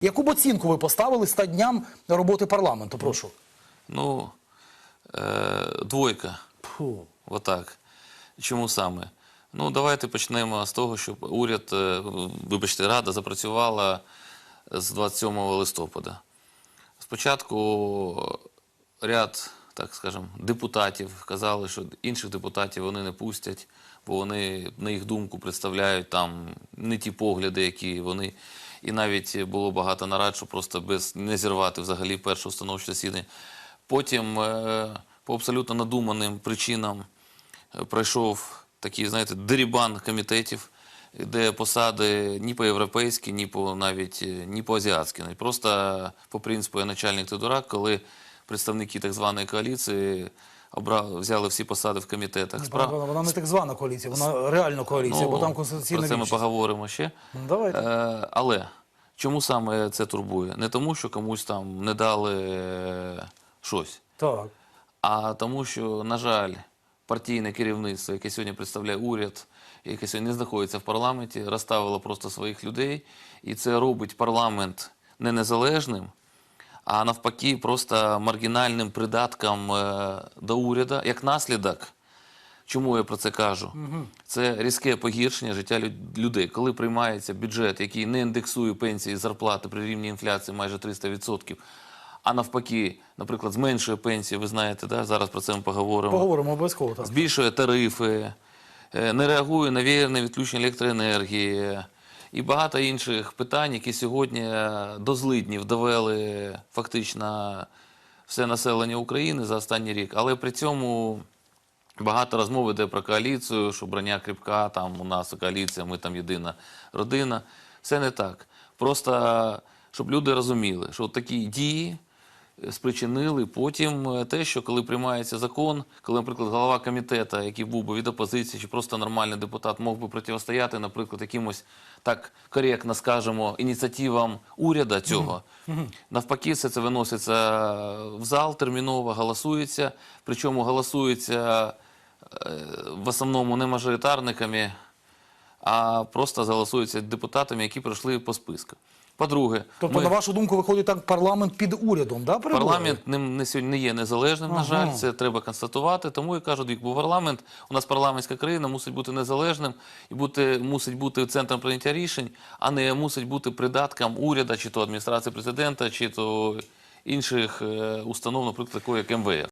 Яку б оцінку ви поставили 100 дням роботи парламенту? Прошу. Ну, е, двойка. Фу. Отак. Чому саме? Ну, давайте почнемо з того, щоб уряд, е, вибачте, Рада запрацювала з 27 листопада. Спочатку ряд, так скажемо, депутатів казали, що інших депутатів вони не пустять, бо вони, на їх думку, представляють там не ті погляди, які вони. І навіть було багато нарад, що просто без не зірвати взагалі перше установче засідання. Потім е, по абсолютно надуманим причинам е, пройшов такий, знаєте, дерібан комітетів, де посади ні по-європейськи, ні по навіть е, ні по азіатськи. Просто по принципу я начальник ти дурак, коли представники так званої коаліції обрали, взяли всі посади в комітетах. Справ- Вона, вона не так звана коаліція, вона реальна коаліція, бо там конституційна про це ми поговоримо ще. Ну, Давайте. Е, але чому саме це турбує? Не тому, що комусь там не дали е, щось. Так. А тому, що, на жаль, партійне керівництво, яке сьогодні представляє уряд, яке сьогодні не знаходиться в парламенті, розставило просто своїх людей, і це робить парламент не незалежним, а навпаки, просто маргінальним придатком е, до уряду, як наслідок. Чому я про це кажу? Це різке погіршення життя людей. Коли приймається бюджет, який не індексує пенсії і зарплати при рівні інфляції майже 300%, а навпаки, наприклад, зменшує пенсії, ви знаєте, да? зараз про це ми поговоримо. Поговоримо обов'язково. Так. Збільшує тарифи, е, не реагує на вірне відключення електроенергії і багато інших питань, які сьогодні е, до злиднів довели фактично все населення України за останній рік. Але при цьому багато розмов йде про коаліцію, що броня кріпка, там у нас коаліція, ми там єдина родина. Все не так. Просто щоб люди розуміли, що от такі дії спричинили потім е, те, що коли приймається закон, коли, наприклад, голова комітету, який був би від опозиції, чи просто нормальний депутат, мог би протистояти, наприклад, якимось так коректно скажемо, ініціативам уряду цього. Навпаки, все це виноситься в зал терміново, голосується. Причому голосується е, в основному не мажоритарниками, а просто голосується депутатами, які пройшли по списку. По-друге, Тобто, ми- на вашу думку, виходить так парламент під урядом, да, перебуває? Парламент не, не сьогодні не є незалежним, на жаль, це треба констатувати. Тому і кажуть, бо парламент у нас парламентська країна мусить бути незалежним і бути мусить бути центром прийняття рішень, а не мусить бути придатком уряду, чи то адміністрації президента, чи то інших е, установ, наприклад, такої як МВФ.